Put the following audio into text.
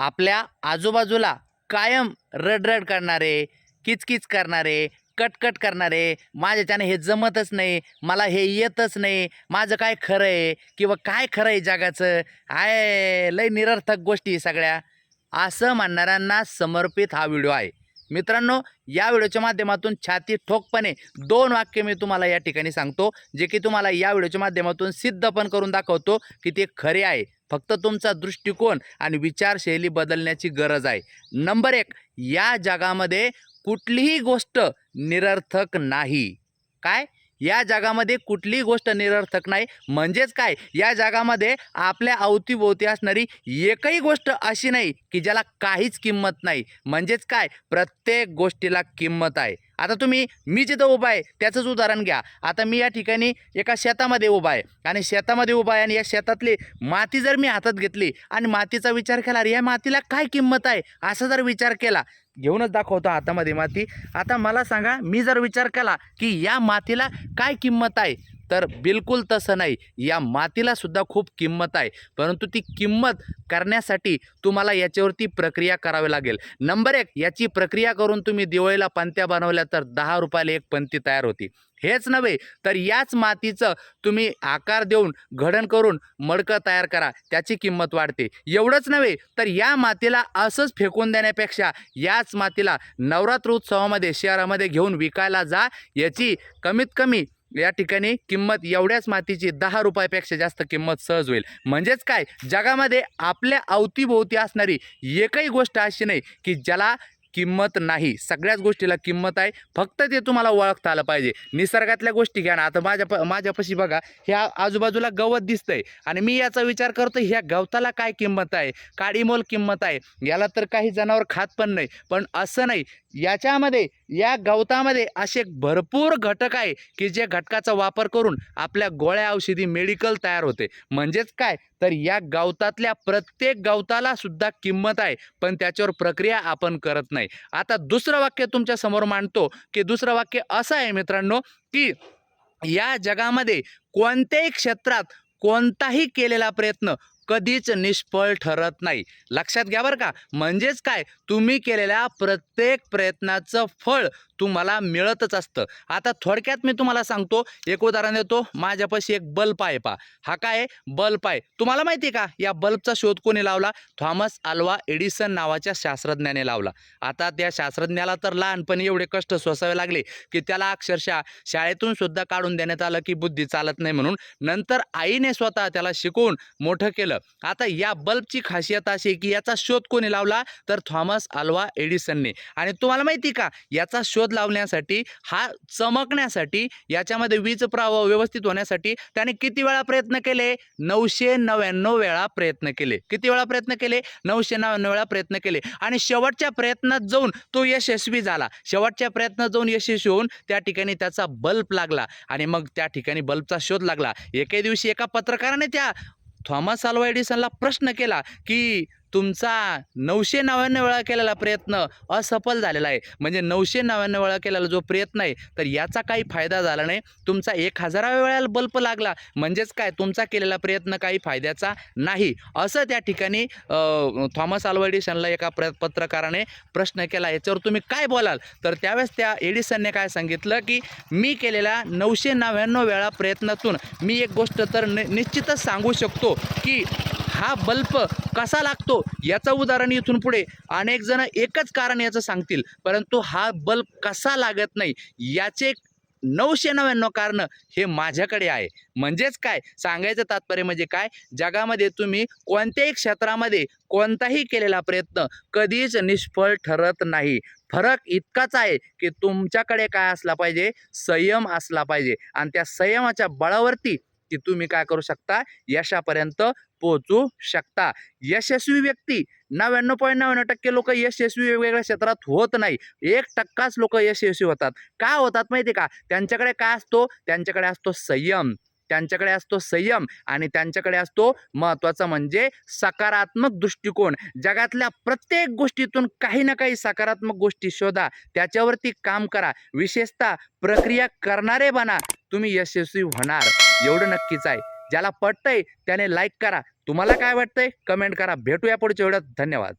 आपल्या आजूबाजूला कायम रडरड करणारे किचकिच करणारे कटकट करणारे माझ्याच्याने हे जमतच नाही मला हे येतच नाही माझं काय खरं आहे किंवा काय खरं आहे जगाचं? आहे लय निरर्थक गोष्टी सगळ्या. असं मानणाऱ्यांना समर्पित हा व्हिडिओ आहे. मित्रांनो या व्हिडिओच्या माध्यमातून छाती ठोकपणे दोन वाक्य मी तुम्हाला या ठिकाणी सांगतो जे की तुम्हाला या व्हिडिओच्या माध्यमातून सिद्ध पण करून दाखवतो की ते खरे आहे. फक्त तुमचा दृष्टिकोन आणि विचारशैली बदलण्याची गरज आहे. नंबर एक या जगामध्ये कुठलीही गोष्ट निरर्थक नाही. काय? या जगामध्ये कुठलीही गोष्ट निरर्थक नाही. म्हणजेच काय? या जगामध्ये आपल्या अवतीभोवती असणारी एकही गोष्ट अशी नाही की ज्याला काहीच किंमत नाही. म्हणजेच काय? प्रत्येक गोष्टीला किंमत आहे. आता तुम्ही मी जिथं उभा आहे त्याचंच उदाहरण घ्या. आता मी या ठिकाणी एका शेतामध्ये उभा आहे. आणि शेतामध्ये उभा आहे आणि या शेतातली माती जर मी हातात घेतली आणि मातीचा विचार केला अरे या मातीला काय किंमत आहे? असा जर विचार केला घेऊनच दाखवतो हातामध्ये माती. आता मला सांगा मी जर विचार केला की या मातीला काय किंमत आहे? तर बिलकुल तसं नाही. या मातीलासुद्धा खूप किंमत आहे. परंतु ती किंमत करण्यासाठी तुम्हाला याच्यावरती प्रक्रिया करावी लागेल. नंबर एक याची प्रक्रिया करून तुम्ही दिवाळीला पंत्या बनवल्या तर दहा रुपयाला एक पंती तयार होती. हेच नव्हे तर याच मातीचं तुम्ही आकार देऊन घडण करून मडकं तयार करा. त्याची किंमत वाढते. एवढंच नव्हे तर या मातीला असंच फेकून देण्यापेक्षा याच मातीला नवरात्र उत्सवामध्ये शहरामध्ये घेऊन विकायला जा. याची कमीत कमी या ठिकाणी किंमत एवढ्याच मातीची दहा रुपयापेक्षा जास्त किंमत सहज होईल. म्हणजेच काय? जगामध्ये आपल्या अवतीभोवती असणारी एकही गोष्ट अशी नाही की ज्याला किंमत नाही. सगळ्याच गोष्टीला किंमत आहे. फक्त ते तुम्हाला ओळखता आलं पाहिजे. निसर्गातल्या गोष्टी घ्या ना. आता माझ्या प माझ्यापाशी बघा ह्या आजूबाजूला गवत दिसतंय. आणि मी याचा विचार करतो ह्या गवताला काय किंमत आहे? काडीमोल किंमत आहे. याला तर काही जनावर खात पण नाही. पण असं नाही याच्यामध्ये या गवतामध्ये असे भरपूर घटक आहे की जे घटकाचा वापर करून आपल्या गोळ्या औषधी मेडिकल तयार होते. म्हणजेच काय? तर या गवतातल्या प्रत्येक गवताला सुद्धा किंमत आहे पण त्याच्यावर प्रक्रिया आपण करत नाही. आता दुसरं वाक्य तुमच्यासमोर मांडतो की दुसरं वाक्य असं आहे मित्रांनो की या जगामध्ये कोणत्याही क्षेत्रात कोणताही केलेला प्रयत्न कधीच निष्फळ ठरत नाही. लक्षात घ्या बरं का. म्हणजेच काय? तुम्ही केलेल्या प्रत्येक प्रयत्नाचं फळ तुम्हाला मिळतच असतं. आता थोडक्यात मी तुम्हाला सांगतो एक उदाहरण देतो. माझ्यापाशी एक बल्ब आहे पा हा काय बल्ब आहे. तुम्हाला माहिती आहे का? या बल्बचा शोध कोणी लावला? थॉमस आल्वा एडिसन नावाच्या शास्त्रज्ञाने लावला. आता त्या शास्त्रज्ञाला तर लहानपणी एवढे कष्ट सोसावे लागले की त्याला अक्षरशः शाळेतून सुद्धा काढून देण्यात आलं की बुद्धी चालत नाही म्हणून. नंतर आईने स्वतः त्याला शिकवून मोठं केलं. आता या बल्बची खासियत अशी आहे की याचा शोध कोणी लावला? तर थॉमस अल्वा एडिसनने. आणि तुम्हाला माहिती का? याचा शोध लावण्यासाठी हा चमकण्यासाठी याच्यामध्ये वीज प्रवाह व्यवस्थित होण्यासाठी त्याने किती वेळा प्रयत्न केले? नऊशे नव्याण्णव वेळा प्रयत्न केले. किती वेळा प्रयत्न केले? नऊशे नव्याण्णव वेळा प्रयत्न केले. आणि शेवटच्या प्रयत्नात जाऊन तो यशस्वी झाला. शेवटच्या प्रयत्नात जाऊन यशस्वी होऊन त्या ठिकाणी त्याचा बल्ब लागला. आणि मग त्या ठिकाणी बल्बचा शोध लागला. एके दिवशी एका पत्रकाराने त्या थॉमस आल्वा एडिसनला प्रश्न केला की तुमचा नऊशे नव्याण्णव वेळा केलेला प्रयत्न असफल झालेला आहे. म्हणजे नऊशे नव्याण्णव वेळा केलेला जो प्रयत्न आहे तर याचा काही फायदा झाला नाही. तुमचा एक हजाराव्या वेळेला बल्ब लागला. म्हणजेच काय? तुमचा केलेला प्रयत्न काही फायद्याचा नाही. असं त्या ठिकाणी थॉमस आल्वा एडिसनला एका प्र पत्रकाराने प्रश्न केला. याच्यावर तुम्ही काय बोलाल? तर त्यावेळेस त्या एडिसनने काय सांगितलं की मी केलेल्या नऊशे नव्याण्णव वेळा प्रयत्नातून मी एक गोष्ट तर नि निश्चितच सांगू शकतो की हा बल्ब कसा लागतो याचं उदाहरण इथून पुढे. अनेक जण एकच कारण याचं सांगतील. परंतु हा बल्ब कसा लागत नाही याचे नऊशे नव्याण्णव कारणं हे माझ्याकडे आहे. म्हणजेच काय? सांगायचं तात्पर्य म्हणजे काय? जगामध्ये तुम्ही कोणत्याही क्षेत्रामध्ये कोणताही केलेला प्रयत्न कधीच निष्फळ ठरत नाही. फरक इतकाच आहे की तुमच्याकडे काय असला पाहिजे? संयम असला पाहिजे. आणि त्या संयमाच्या बळावरती की तुम्ही काय करू शकता? यशापर्यंत पोहोचू शकता. यशस्वी व्यक्ती नव्याण्णव पॉईंट नव्याण्णव टक्के लोक यशस्वी वेगवेगळ्या क्षेत्रात होत नाही. एक टक्काच लोक यशस्वी होतात. का होतात माहिती का? त्यांच्याकडे काय असतो? त्यांच्याकडे असतो संयम. त्यांच्याकडे असतो संयम आणि त्यांच्याकडे असतो महत्त्वाचं म्हणजे सकारात्मक दृष्टिकोन. जगातल्या प्रत्येक गोष्टीतून काही ना काही सकारात्मक गोष्टी शोधा. त्याच्यावरती काम करा. विशेषतः प्रक्रिया करणारे बना. तुम्ही यशस्वी होणार. एवढं नक्कीच आहे. ज्याला पटतंय त्याने लाईक करा. तुम्हाला काय वाटतंय? कमेंट करा. भेटूया पुढच्या व्हिडिओत धन्यवाद.